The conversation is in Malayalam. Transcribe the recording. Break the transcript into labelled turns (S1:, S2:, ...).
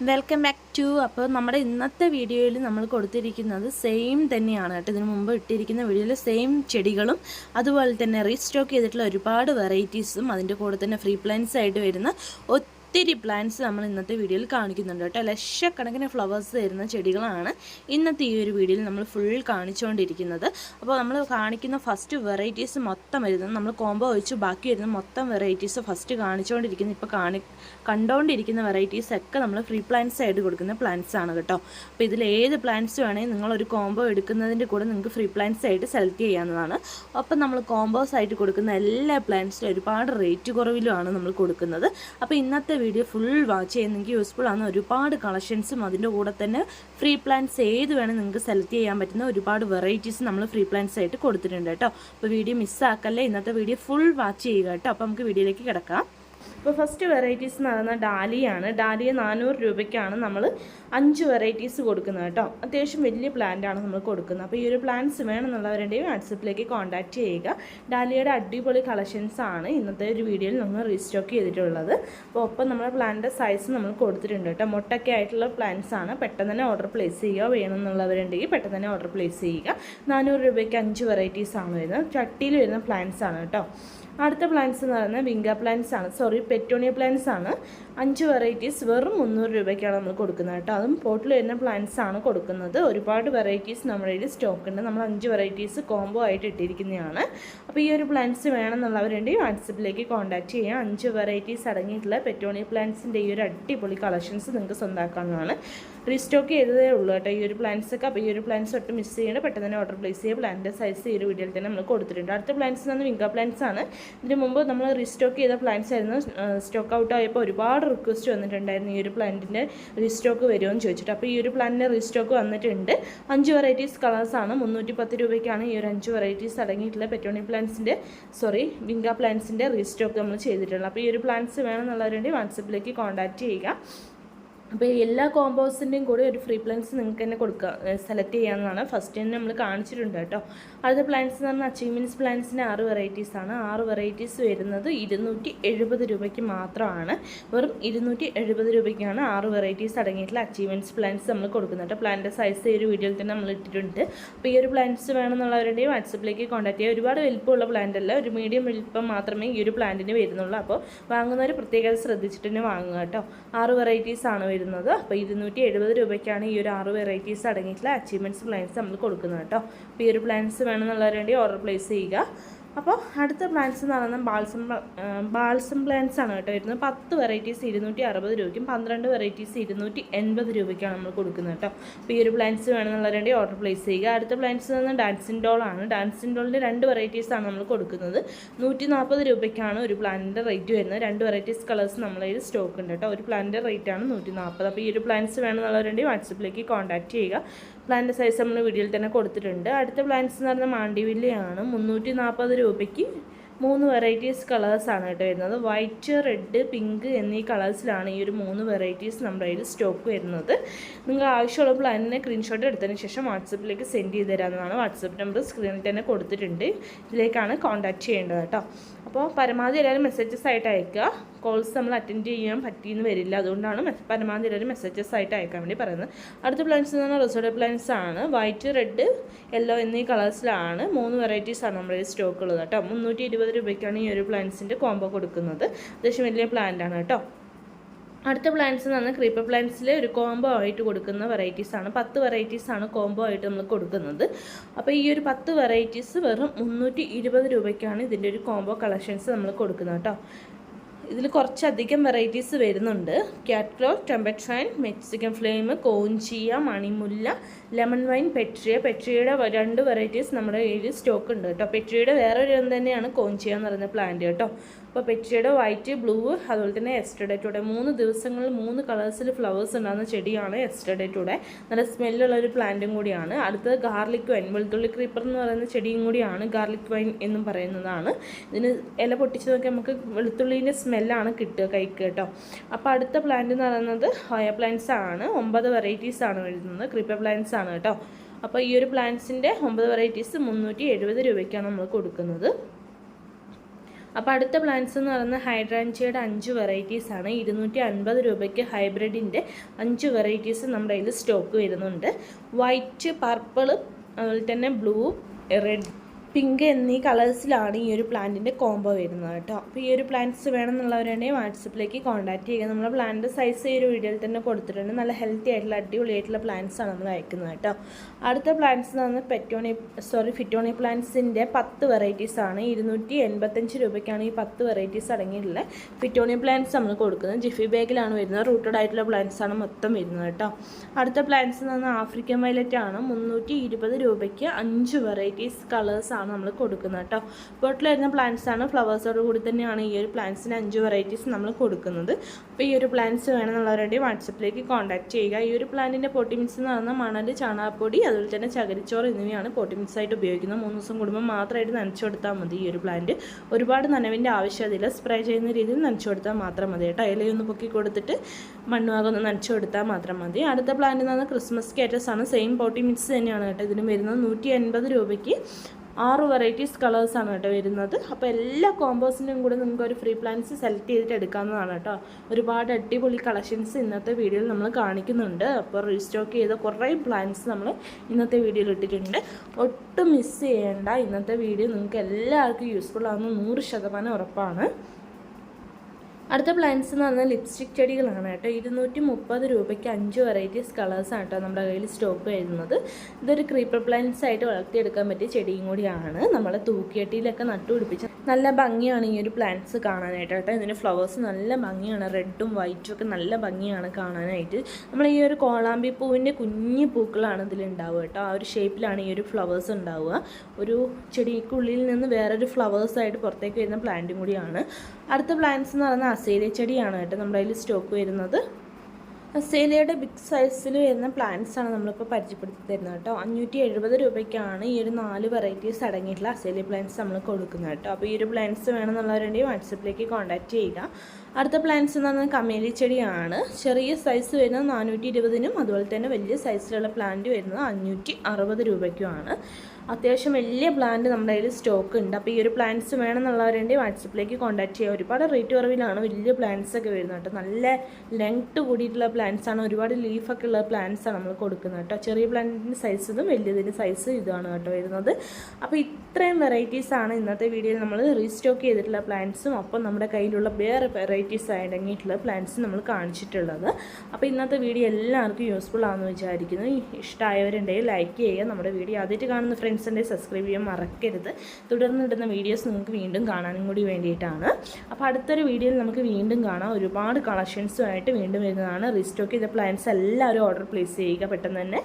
S1: വെൽക്കം ബാക്ക് ടു അപ്പോൾ നമ്മുടെ ഇന്നത്തെ വീഡിയോയിൽ നമ്മൾ കൊടുത്തിരിക്കുന്നത് സെയിം തന്നെയാണ് കേട്ടോ. ഇതിനു മുമ്പ് ഇട്ടിരിക്കുന്ന വീഡിയോയിൽ സെയിം ചെടികളും അതുപോലെ തന്നെ റീസ്റ്റോക്ക് ചെയ്തിട്ടുള്ള ഒരുപാട് വെറൈറ്റീസും അതിന്റെ കൂടെ തന്നെ ഫ്രീ പ്ലാന്റ്സ് ആയിട്ട് വരുന്ന പ്ലാന്റ്സ് നമ്മൾ ഇന്നത്തെ വീഡിയോയിൽ കാണിക്കുന്നുണ്ട് കേട്ടോ. ലക്ഷക്കണക്കിന് ഫ്ലവേഴ്സ് തരുന്ന ചെടികളാണ് ഇന്നത്തെ ഈ ഒരു വീഡിയോയിൽ നമ്മൾ ഫുൾ കാണിച്ചുകൊണ്ടിരിക്കുന്നത് അപ്പോൾ നമ്മൾ കാണിക്കുന്ന ഫസ്റ്റ് വെറൈറ്റീസ് മൊത്തം വരുന്നത് നമ്മൾ കോംബോ വെച്ച്. ബാക്കി വരുന്ന മൊത്തം വെറൈറ്റീസ് ഫസ്റ്റ് കാണിച്ചുകൊണ്ടിരിക്കുന്നത് ഇപ്പോൾ കാണി കണ്ടുകൊണ്ടിരിക്കുന്ന വെറൈറ്റീസ് ഒക്കെ നമ്മൾ ഫ്രീ പ്ലാന്റ്സ് ആയിട്ട് കൊടുക്കുന്ന പ്ലാന്റ്സ് ആണ് കേട്ടോ. അപ്പോൾ ഇതിൽ ഏത് പ്ലാന്റ്സ് വേണമെങ്കിൽ നിങ്ങളൊരു കോംബോ എടുക്കുന്നതിന്റെ കൂടെ നിങ്ങൾക്ക് ഫ്രീ പ്ലാന്റ്സ് ആയിട്ട് സെലക്ട് ചെയ്യാവുന്നതാണ്. അപ്പം നമ്മൾ കോംബോസ് ആയിട്ട് കൊടുക്കുന്ന എല്ലാ പ്ലാന്റ്സിലും ഒരുപാട് റേറ്റ് കുറവിലുമാണ് നമ്മൾ കൊടുക്കുന്നത്. അപ്പോൾ ഇന്നത്തെ വീഡിയോ ഫുൾ വാച്ച് ചെയ്യാൻ നിങ്ങൾക്ക് യൂസ്ഫുൾ ആണ്. ഒരുപാട് കളക്ഷൻസും അതിന്റെ കൂടെ തന്നെ ഫ്രീ പ്ലാന്റ്സ് ഏത് വേണം നിങ്ങൾക്ക് സെലക്ട് ചെയ്യാൻ പറ്റുന്ന ഒരുപാട് വെറൈറ്റീസ് നമ്മൾ ഫ്രീ പ്ലാന്റ്സ് ആയിട്ട് കൊടുത്തിട്ടുണ്ട് കേട്ടോ. അപ്പോൾ വീഡിയോ മിസ്സാക്കല്ലേ ഇന്നത്തെ വീഡിയോ ഫുൾ വാച്ച് ചെയ്യുക കേട്ടോ. അപ്പോൾ നമുക്ക് വീഡിയോയിലേക്ക് കിടക്കാം. ഇപ്പോൾ ഫസ്റ്റ് വെറൈറ്റീസ് എന്ന് പറയുന്നത് ഡാലിയാണ്. ഡാലിയ നാനൂറ് രൂപയ്ക്കാണ് നമ്മൾ അഞ്ച് വെറൈറ്റീസ് കൊടുക്കുന്നത് കേട്ടോ. അത്യാവശ്യം വലിയ പ്ലാന്റാണ് നമ്മൾ കൊടുക്കുന്നത്. അപ്പോൾ ഈ ഒരു പ്ലാന്റ്സ് വേണമെന്നുള്ളവരുടെയും വാട്സപ്പിലേക്ക് കോൺടാക്റ്റ് ചെയ്യുക. ഡാലിയയുടെ അടിപൊളി കളക്ഷൻസ് ആണ് ഇന്നത്തെ ഒരു വീഡിയോയിൽ നമ്മൾ റീസ്റ്റോക്ക് ചെയ്തിട്ടുള്ളത്. അപ്പോൾ ഒപ്പം നമ്മുടെ പ്ലാന്റിന്റെ സൈസ് നമ്മൾ കൊടുത്തിട്ടുണ്ട് കേട്ടോ. മുട്ടൊക്കെ ആയിട്ടുള്ള പ്ലാന്റ്സ് ആണ്. പെട്ടെന്ന് തന്നെ ഓർഡർ പ്ലേസ് ചെയ്യുക. വേണമെന്നുള്ളവരുണ്ടെങ്കിൽ പെട്ടെന്ന് തന്നെ ഓർഡർ പ്ലേസ് ചെയ്യുക. നാനൂറ് രൂപയ്ക്ക് അഞ്ച് വെറൈറ്റീസ് ആണ് വരുന്നത്. ചട്ടിയിൽ വരുന്ന പ്ലാന്റ്സ് ആണ് കേട്ടോ. അടുത്ത പ്ലാന്റ്സ് എന്ന് പറയുന്നത് വിങ്ക പ്ലാന്റ്സ് ആണ്. സോറി പെറ്റോണിയ പ്ലാന്റ്സ് ആണ്. അഞ്ച് വെറൈറ്റീസ് വെറും മുന്നൂറ് രൂപയ്ക്കാണ് നമ്മൾ കൊടുക്കുന്നത് കേട്ടോ. അതും പോട്ടിൽ വരുന്ന പ്ലാന്റ്സ് ആണ് കൊടുക്കുന്നത്. ഒരുപാട് വെറൈറ്റീസ് നമ്മുടെ കയ്യിൽ സ്റ്റോക്ക് ഉണ്ട്. നമ്മൾ അഞ്ച് വെറൈറ്റീസ് കോംബോ ആയിട്ട് ഇട്ടിരിക്കുന്നതാണ്. അപ്പോൾ ഈ ഒരു പ്ലാന്റ്സ് വേണമെന്നുള്ളവരുണ്ടെങ്കിൽ വാട്സപ്പിലേക്ക് കോൺടാക്ട് ചെയ്യാം. അഞ്ച് വെറൈറ്റീസ് അടങ്ങിയിട്ടുള്ള പെറ്റോണിയ പ്ലാന്റ്സിന്റെ ഈ ഒരു അടിപൊളി കളക്ഷൻസ് നിങ്ങൾക്ക് സ്വന്തമാക്കാവുന്നതാണ് റീസ്റ്റോക്ക് ചെയ്തതേ ഉള്ളൂ കേട്ടോ ഈ ഒരു പ്ലാന്റ്സ് ഒക്കെ. അപ്പോൾ ഈ ഒരു പ്ലാന്റ്സ് ഒട്ടും മിസ് ചെയ്യേണ്ട. പെട്ടെന്ന് തന്നെ ഓർഡർ പ്ലേസ് ചെയ്യുക പ്ലാന്റിന്റെ സൈസ് ഈ ഒരു വീഡിയോയിൽ തന്നെ നമ്മൾ കൊടുത്തിട്ടുണ്ട്. അടുത്ത പ്ലാന്റ്സ് എന്ന് വിങ്ക പ്ലാന്റ്സ് ആണ്. ഇതിന് മുമ്പ് നമ്മൾ റീസ്റ്റോക്ക് ചെയ്ത പ്ലാന്റ്സ് ആയിരുന്നു. സ്റ്റോക്ക് ഔട്ട് ആയപ്പോൾ ഒരുപാട് റിക്വസ്റ്റ് വന്നിട്ടുണ്ടായിരുന്നു ഈ ഒരു പ്ലാന്റിന്റെ റീസ്റ്റോക്ക് വരുമെന്ന് ചോദിച്ചിട്ട്. അപ്പോൾ ഈ ഒരു പ്ലാന്റിന്റെ റീസ്റ്റോക്ക് വന്നിട്ടുണ്ട്. അഞ്ച് വെറൈറ്റീസ് കളേഴ്സാണ് മുന്നൂറ്റി പത്ത് രൂപയ്ക്കാണ് ഈ ഒരു അഞ്ച് വെറൈറ്റീസ് അടങ്ങിയിട്ടുള്ള പെറ്റോണി പ്ലാന്റ്സിന്റെ സോറി വിങ്ക പ്ലാന്റ്സിന്റെ റീസ്റ്റോക്ക് നമ്മൾ ചെയ്തിട്ടുള്ളത്. അപ്പോൾ ഈ ഒരു പ്ലാന്റ്സ് വേണമെന്നുള്ളവരുണ്ടെങ്കിൽ വാട്സപ്പിലേക്ക് കോൺടാക്റ്റ് ചെയ്യുക. അപ്പോൾ എല്ലാ കോമ്പോസിന്റെയും കൂടെ ഒരു ഫ്രീ പ്ലാൻസ് നിങ്ങൾക്ക് തന്നെ കൊടുക്കുക സെലക്ട് ചെയ്യാവുന്നതാണ്. ഫസ്റ്റ് തന്നെ നമ്മൾ കാണിച്ചിട്ടുണ്ട് കേട്ടോ. അടുത്ത പ്ലാൻസ് എന്ന് പറഞ്ഞാൽ അച്ചീവ്മെന്റ്സ് പ്ലാൻസിന് ആറ് വെറൈറ്റീസ് ആണ്. ആറ് വെറൈറ്റീസ് വരുന്നത് ഇരുന്നൂറ്റി എഴുപത് രൂപയ്ക്ക് മാത്രമാണ്. വെറും ഇരുന്നൂറ്റി എഴുപത് രൂപയ്ക്കാണ് ആറ് വെറൈറ്റീസ് അടങ്ങിയിട്ടുള്ള അച്ചീവ്മെന്റ്സ് പ്ലാൻസ് നമ്മൾ കൊടുക്കുന്നത് കേട്ടോ. പ്ലാന്റെ സൈസ് ഈ ഒരു വീഡിയോയിൽ തന്നെ നമ്മൾ ഇട്ടിട്ടുണ്ട്. അപ്പോൾ ഈ ഒരു പ്ലാൻസ് വേണമെന്നുള്ളവരുടെയും വാട്സപ്പിലേക്ക് കോൺടാക്ട് ചെയ്യുക ഒരുപാട് വലിപ്പമുള്ള പ്ലാന്റ് അല്ല ഒരു മീഡിയം വലിപ്പം മാത്രമേ ഈ ഒരു പ്ലാന്റിന് വരുന്നുള്ളൂ. അപ്പോൾ വാങ്ങുന്നവർ പ്രത്യേകത ശ്രദ്ധിച്ചിട്ട് തന്നെ വാങ്ങുക കേട്ടോ. ആറ് വെറൈറ്റീസ് ആണ് അപ്പോൾ ഇരുന്നൂറ്റി എഴുപത് രൂപയ്ക്കാണ് ഈ ഒരു ആറ് വെറൈറ്റീസ് അടങ്ങിയിട്ടുള്ള അച്ചീവ്മെന്റ്സ് പ്ലാൻസ് നമ്മൾ കൊടുക്കുന്നത് കേട്ടോ. അപ്പോൾ ഈ ഒരു പ്ലാൻസ് വേണമെന്നുള്ളവരുണ്ടെങ്കിൽ ഓർഡർ പ്ലേസ് ചെയ്യുക. അപ്പോൾ അടുത്ത പ്ലാന്റ്സ് എന്ന് പറയുന്നത് ബാൾസം ബാൾസം പ്ലാന്റ്സ് ആണ് കേട്ടോ വരുന്നത്. പത്ത് വെറൈറ്റീസ് ഇരുന്നൂറ്റി അറുപത് രൂപയ്ക്കും പന്ത്രണ്ട് വെറൈറ്റീസ് ഇരുന്നൂറ്റി എൺപത് രൂപയ്ക്കാണ് നമ്മൾ കൊടുക്കുന്നത് കേട്ടോ. അപ്പോൾ ഈ ഒരു പ്ലാന്റ്സ് വേണമെന്നുള്ളവരുടെ ഓർഡർ പ്ലേസ് ചെയ്യുക. അടുത്ത പ്ലാന്റ്സ് പറഞ്ഞാൽ ഡാൻസിൻ ഡോൾ ആണ്. ഡാൻസിൻ ഡോളിന്റെ രണ്ട് വെറൈറ്റീസ് ആണ് നമ്മൾ കൊടുക്കുന്നത്. നൂറ്റി നാൽപ്പത് രൂപയ്ക്കാണ് ഒരു പ്ലാന്റിന്റെ റേറ്റ് വരുന്നത്. രണ്ട് വെറൈറ്റീസ് കളേഴ്സ് നമ്മളതിൽ സ്റ്റോക്ക് ഉണ്ട് കേട്ടോ. ഒരു പ്ലാന്റിന്റെ റേറ്റ് ആണ് നൂറ്റി നാൽപ്പത് അപ്പോൾ ഈ ഒരു പ്ലാന്റ്സ് വേണമെന്നുള്ളവരുടെ വാട്സപ്പിലേക്ക് കോൺടാക്ട് ചെയ്യുക. പ്ലാന്റ് സൈസ് നമ്മൾ വീഡിയോയിൽ തന്നെ കൊടുത്തിട്ടുണ്ട്. അടുത്ത പ്ലാന്റ്സ് എന്ന് പറഞ്ഞാൽ മാണ്ടിവില്ലയാണ് മുന്നൂറ്റി നാൽപ്പത് രൂപയ്ക്ക് മൂന്ന് വെറൈറ്റീസ് കളേഴ്സാണ് കേട്ടോ വരുന്നത്. വൈറ്റ് റെഡ് പിങ്ക് എന്നീ കളേഴ്സിലാണ് ഈ ഒരു മൂന്ന് വെറൈറ്റീസ് നമ്മുടെ കയ്യിൽ സ്റ്റോക്ക് വരുന്നത്. നിങ്ങൾ ആവശ്യമുള്ള പ്ലാനിനെ സ്ക്രീൻഷോട്ട് എടുത്തതിന് ശേഷം വാട്സപ്പിലേക്ക് സെൻഡ് ചെയ്ത് തരാമെന്നാണ് വാട്സപ്പ് നമ്പർ സ്ക്രീനിൽ തന്നെ കൊടുത്തിട്ടുണ്ട്. ഇതിലേക്കാണ് കോൺടാക്റ്റ് ചെയ്യേണ്ടത് കേട്ടോ. അപ്പോൾ പരമാവധി എല്ലാവരും മെസ്സേജസ് ആയിട്ട് അയക്കുക. കോൾസ് നമ്മൾ അറ്റൻഡ് ചെയ്യാൻ പറ്റിയെന്ന് വരില്ല. അതുകൊണ്ടാണ് പരമാവധി ഒരു മെസ്സേജസ് ആയിട്ട് അയക്കാൻ വേണ്ടി പറയുന്നത്. അടുത്ത പ്ലാന്റ്സ് എന്ന് പറഞ്ഞാൽ റിസോർട്ട് പ്ലാന്റ്സ് ആണ്. വൈറ്റ് റെഡ് യെല്ലോ എന്നീ കളേഴ്സിലാണ് മൂന്ന് വെറൈറ്റീസ് ആണ് നമ്മുടെ സ്റ്റോക്ക് ഉള്ളത് കേട്ടോ. മുന്നൂറ്റി ഇരുപത് രൂപയ്ക്കാണ് ഈ ഒരു പ്ലാന്റ്സിന്റെ കോംബോ കൊടുക്കുന്നത്. അത്യാവശ്യം വലിയ പ്ലാന്റ് ആണ് കേട്ടോ. അടുത്ത പ്ലാന്റ്സ് എന്ന് പറഞ്ഞാൽ ക്രീപ്പർ പ്ലാന്റ്സിൽ ഒരു കോംബോ ആയിട്ട് കൊടുക്കുന്ന വെറൈറ്റീസ് ആണ്. പത്ത് വെറൈറ്റീസ് ആണ് കോംബോ ആയിട്ട് നമ്മൾ കൊടുക്കുന്നത്. അപ്പോൾ ഈ ഒരു പത്ത് വെറൈറ്റീസ് വെറും മുന്നൂറ്റി ഇരുപത് രൂപയ്ക്കാണ് ഇതിന്റെ ഒരു കോംബോ കളക്ഷൻസ് നമ്മൾ കൊടുക്കുന്നത് കേട്ടോ. ഇതിൽ കുറച്ചധികം വെറൈറ്റീസ് വരുന്നുണ്ട്. Cat claw trumpet fan Mexican flame കോഞ്ചിയ മണിമുല്ല ലെമൺ വൈൻ പെട്രിയ. പെട്രിയയുടെ രണ്ട് വെറൈറ്റീസ് നമ്മുടെ കയ്യിൽ സ്റ്റോക്ക് ഉണ്ട് കേട്ടോ. പെട്രിയയുടെ വേറെ ഒരു തന്നെയാണ് കോഞ്ചിയ എന്ന് പറയുന്ന പ്ലാന്റ് കേട്ടോ. അപ്പോൾ പെച്ചിയുടെ വൈറ്റ് ബ്ലൂ അതുപോലെ തന്നെ എസ്റ്റഡേറ്റൂടെ മൂന്ന് ദിവസങ്ങളിൽ മൂന്ന് കളേഴ്സിൽ ഫ്ലവേഴ്സ് ഉണ്ടാകുന്ന ചെടിയാണ് എസ്റ്റഡേറ്റൂടെ നല്ല സ്മെല്ലുള്ള ഒരു പ്ലാന്റും കൂടിയാണ്. അടുത്തത് ഗാർലിക് വൈൻ വെളുത്തുള്ളി ക്രീപ്പർ എന്ന് പറയുന്ന ചെടിയും കൂടിയാണ് ഗാർലിക് വൈൻ എന്നും പറയുന്നതാണ്. ഇതിന് ഇല പൊട്ടിച്ച് നോക്കി നമുക്ക് വെളുത്തുള്ളീന്റെ സ്മെല്ലാണ് കിട്ടുക കൈക്ക് കേട്ടോ. അപ്പോൾ അടുത്ത പ്ലാന്റ് എന്ന് പറയുന്നത് ഹോയ പ്ലാന്റ്സ് ആണ്. ഒമ്പത് വെറൈറ്റീസ് ആണ് വരുന്നത്. ക്രീപ്പർ പ്ലാന്റ്സ് ആണ് കേട്ടോ. അപ്പോൾ ഈ ഒരു പ്ലാന്റ്സിന്റെ ഒമ്പത് വെറൈറ്റീസ് മുന്നൂറ്റി എഴുപത് രൂപയ്ക്കാണ് നമ്മൾ കൊടുക്കുന്നത്. അപ്പോൾ അടുത്ത പ്ലാന്റ്സ് എന്ന് പറയുന്നത് ഹൈഡ്രാഞ്ചിയുടെ അഞ്ച് വെറൈറ്റീസ് ആണ്. ഇരുന്നൂറ്റി അൻപത് രൂപയ്ക്ക് ഹൈബ്രിഡിന്റെ അഞ്ച് വെറൈറ്റീസ് നമ്മുടെ കയ്യിൽ സ്റ്റോക്ക് വരുന്നുണ്ട്. വൈറ്റ് പർപ്പിൾ അതുപോലെ തന്നെ ബ്ലൂ റെഡ് പിങ്ക് എന്നീ കളേഴ്സിലാണ് ഈ ഒരു പ്ലാന്റിന്റെ കോംബോ വരുന്നത് കേട്ടോ. അപ്പോൾ ഈ ഒരു പ്ലാന്റ്സ് വേണമെന്നുള്ളവരുണ്ടെങ്കിൽ വാട്സപ്പിലേക്ക് കോൺടാക്ട് ചെയ്യുക. നമ്മൾ പ്ലാന്റ് സൈസ് ഈ ഒരു വീഡിയോയിൽ തന്നെ കൊടുത്തിട്ടുണ്ട്. നല്ല ഹെൽത്തി ആയിട്ടുള്ള അടിപൊളിയായിട്ടുള്ള പ്ലാന്റ്സ് ആണ് നമ്മൾ അയക്കുന്നത് കേട്ടോ. അടുത്ത പ്ലാന്റ്സ് എന്ന് പറഞ്ഞാൽ പെറ്റോണി സോറി ഫിറ്റോണി പ്ലാന്റ്സിന്റെ പത്ത് വെറൈറ്റീസാണ് ഇരുന്നൂറ്റി എൺപത്തഞ്ച് രൂപയ്ക്കാണ് ഈ പത്ത് വെറൈറ്റീസ് അടങ്ങിയിട്ടുള്ള ഫിറ്റോണി പ്ലാന്റ്സ് നമ്മൾ കൊടുക്കുന്നത്. ജിഫി ബാഗിലാണ് വരുന്നത്. റൂട്ടഡ് ആയിട്ടുള്ള പ്ലാന്റ്സ് ആണ് മൊത്തം വരുന്നത് കേട്ടോ. അടുത്ത പ്ലാന്റ്സ് എന്ന് പറഞ്ഞാൽ ആഫ്രിക്കൻ വയലറ്റ് ആണ്. മുന്നൂറ്റി ഇരുപത് രൂപയ്ക്ക് അഞ്ച് വെറൈറ്റീസ് കളേഴ്സ് ആണ് നമ്മൾ കൊടുക്കുന്നത് കേട്ടോ. പോട്ടിൽ വരുന്ന പ്ലാന്റ്സ് ആണ് ഫ്ലവേഴ്സോട് കൂടി തന്നെയാണ് ഈ ഒരു പ്ലാന്റ്സിന് അഞ്ച് വെറൈറ്റീസ് നമ്മൾ കൊടുക്കുന്നത്. അപ്പോൾ ഈ ഒരു പ്ലാന്റ്സ് വേണമെന്നുള്ളവരുടെ വാട്സപ്പിലേക്ക് കോൺടാക്ട് ചെയ്യുക. ഈ ഒരു പ്ലാന്റിന്റെ പൊട്ടി മിക്സ് എന്ന് പറയുന്ന മണൽ ചാണകപ്പൊടി അതുപോലെ തന്നെ ചകരിച്ചോറ് എന്നിവയാണ് പൊട്ടി മിക്സ് ആയിട്ട് ഉപയോഗിക്കുന്നത്. മൂന്ന് ദിവസം കൂടുമ്പോൾ മാത്രമായിട്ട് നനച്ചു കൊടുത്താൽ മതി ഈ ഒരു പ്ലാന്റ് ഒരുപാട് നനവിന്റെ ആവശ്യമില്ല. സ്പ്രേ ചെയ്യുന്ന രീതിയിൽ നനച്ചു കൊടുത്താൽ മാത്രം മതി കേട്ടോ. ഇലയൊന്ന് പൊക്കി കൊടുത്തിട്ട് മണ്ണുവാകൊന്ന് നനച്ചു കൊടുത്താൽ മാത്രം മതി. അടുത്ത പ്ലാന്റ് എന്ന് പറഞ്ഞാൽ ക്രിസ്മസ് കേറ്റസ് ആണ്. സെയിം പോട്ടി മിക്സ് തന്നെയാണ് കേട്ടോ ഇതിന് വരുന്നത്. നൂറ്റി എൺപത് രൂപയ്ക്ക് ആറ് വെറൈറ്റീസ് കളേഴ്സാണ് കേട്ടോ വരുന്നത്. അപ്പോൾ എല്ലാ കോമ്പോസിന്റെയും കൂടെ നിങ്ങൾക്ക് ഒരു ഫ്രീ പ്ലാൻസ് സെലക്ട് ചെയ്തിട്ട് എടുക്കാവുന്നതാണ് കേട്ടോ. ഒരുപാട് അടിപൊളി കളക്ഷൻസ് ഇന്നത്തെ വീഡിയോയിൽ നമ്മൾ കാണിക്കുന്നുണ്ട്. അപ്പോൾ റീസ്റ്റോക്ക് ചെയ്ത കുറേ പ്ലാൻസ് നമ്മൾ ഇന്നത്തെ വീഡിയോയിൽ ഇട്ടിട്ടുണ്ട്. ഒട്ടും മിസ് ചെയ്യേണ്ട ഇന്നത്തെ വീഡിയോ നിങ്ങൾക്ക് എല്ലാവർക്കും യൂസ്ഫുൾ ആകുന്ന നൂറ് ശതമാനം ഉറപ്പാണ്. അടുത്ത പ്ലാന്റ്സ് എന്ന് പറഞ്ഞാൽ ലിപ്സ്റ്റിക് ചെടികളാണ് കേട്ടോ. ഇരുന്നൂറ്റി മുപ്പത് രൂപയ്ക്ക് അഞ്ച് വെറൈറ്റീസ് കളേഴ്സാണ് കേട്ടോ നമ്മുടെ കയ്യിൽ സ്റ്റോക്ക് വരുന്നത്. ഇതൊരു ക്രീപ്പർ പ്ലാന്റ്സ് ആയിട്ട് വളർത്തിയെടുക്കാൻ പറ്റിയ ചെടിയും കൂടിയാണ്. നമ്മൾ തൂക്കിയട്ടിയിലൊക്കെ നട്ടുപിടിപ്പിച്ച നല്ല ഭംഗിയാണ് ഈ ഒരു പ്ലാന്റ്സ് കാണാനായിട്ട് കേട്ടോ. ഇതിന് ഫ്ലവേഴ്സ് നല്ല ഭംഗിയാണ്. റെഡും വൈറ്റും ഒക്കെ നല്ല ഭംഗിയാണ് കാണാനായിട്ട്. നമ്മൾ ഈ ഒരു കോളാമ്പി പൂവിന്റെ കുഞ്ഞു പൂക്കളാണ് ഇതിലുണ്ടാവുക കേട്ടോ. ആ ഒരു ഷേപ്പിലാണ് ഈ ഒരു ഫ്ലവേഴ്സ് ഉണ്ടാവുക. ഒരു ചെടിക്കുള്ളിൽ നിന്ന് വേറൊരു ഫ്ലവേഴ്സായിട്ട് പുറത്തേക്ക് വരുന്ന പ്ലാന്റും കൂടിയാണ്. അടുത്ത പ്ലാന്റ്സ് എന്ന് പറയുന്നത് അസേലിയ ചെടിയാണ് കേട്ടോ. നമ്മുടെ അതിൽ സ്റ്റോക്ക് വരുന്നത്. അസേലിയയുടെ ബിഗ് സൈസിൽ വരുന്ന പ്ലാന്റ്സ് ആണ് നമ്മളിപ്പോൾ പരിചയപ്പെടുത്തി തരുന്നത് കേട്ടോ. അഞ്ഞൂറ്റി എഴുപത് രൂപയ്ക്കാണ് ഈ ഒരു നാല് വെറൈറ്റീസ് അടങ്ങിയിട്ടുള്ള അസേലിയ പ്ലാന്റ്സ് നമ്മൾ കൊടുക്കുന്നത് കേട്ടോ. അപ്പോൾ ഈ ഒരു പ്ലാന്റ്സ് വേണമെന്നുള്ളവരുണ്ടെങ്കിൽ വാട്സപ്പിലേക്ക് കോൺടാക്റ്റ് ചെയ്യുക. അടുത്ത പ്ലാന്റ്സ് എന്ന് പറഞ്ഞാൽ കമേലി ചെടിയാണ്. ചെറിയ സൈസ് വരുന്നത് നാനൂറ്റി ഇരുപതിനും അതുപോലെ തന്നെ വലിയ സൈസിലുള്ള പ്ലാന്റ് വരുന്നത് അഞ്ഞൂറ്റി അറുപത് രൂപയ്ക്കുമാണ്. അത്യാവശ്യം വലിയ പ്ലാന്റ് നമ്മുടെ കയ്യിൽ സ്റ്റോക്ക് ഉണ്ട്. അപ്പോൾ ഈ ഒരു പ്ലാന്റ്സ് വേണമെന്നുള്ളവരുണ്ടെങ്കിൽ വാട്സപ്പിലേക്ക് കോൺടാക്ട് ചെയ്യുക ഒരുപാട് റേറ്റ് കുറവിലാണ് വലിയ പ്ലാന്റ്സ് ഒക്കെ വരുന്നത് കേട്ടോ. നല്ല ലെങ്ത് കൂടിയിട്ടുള്ള പ്ലാന്റ്സ് ആണ്. ഒരുപാട് ലീഫൊക്കെ ഉള്ള പ്ലാന്റ്സ് ആണ് നമ്മൾ കൊടുക്കുന്നത് കേട്ടോ. ചെറിയ പ്ലാന്റിന്റെ സൈസ് ഇതും വലിയതിന്റെ സൈസ് ഇതുമാണ് കേട്ടോ വരുന്നത്. അപ്പോൾ ഇത്രയും വെറൈറ്റീസാണ് ഇന്നത്തെ വീഡിയോയിൽ നമ്മൾ റീസ്റ്റോക്ക് ചെയ്തിട്ടുള്ള പ്ലാന്റ്സും അപ്പം നമ്മുടെ കയ്യിലുള്ള വേറെ വെറൈറ്റീസ് അടങ്ങിയിട്ടുള്ള പ്ലാന്റ്സ് നമ്മൾ കാണിച്ചിട്ടുള്ളത്. അപ്പോൾ ഇന്നത്തെ വീഡിയോ എല്ലാവർക്കും യൂസ്ഫുൾ ആണെന്ന് വിചാരിക്കുന്നു. ഇഷ്ടമായവരുണ്ടെങ്കിൽ ലൈക്ക് ചെയ്യുക. നമ്മുടെ വീഡിയോ ആദ്യമായിട്ട് കാണുന്ന ഫ്രണ്ട്സ് ഉണ്ടെങ്കിൽ സബ്സ്ക്രൈബ് ചെയ്യാൻ മറക്കരുത്. തുടർന്ന് ഇടുന്ന വീഡിയോസ് നിങ്ങൾക്ക് വീണ്ടും കാണാനും കൂടി വേണ്ടിയിട്ടാണ്. അപ്പോൾ അടുത്തൊരു വീഡിയോയിൽ നമുക്ക് വീണ്ടും കാണാം. ഒരുപാട് കളക്ഷൻസുമായിട്ട് വീണ്ടും വരുന്നതാണ്. റീസ്റ്റോക്ക് ചെയ്ത പ്ലാന്റ്സ് എല്ലാവരും ഓർഡർ പ്ലേസ് ചെയ്യുക. പെട്ടെന്ന് തന്നെ.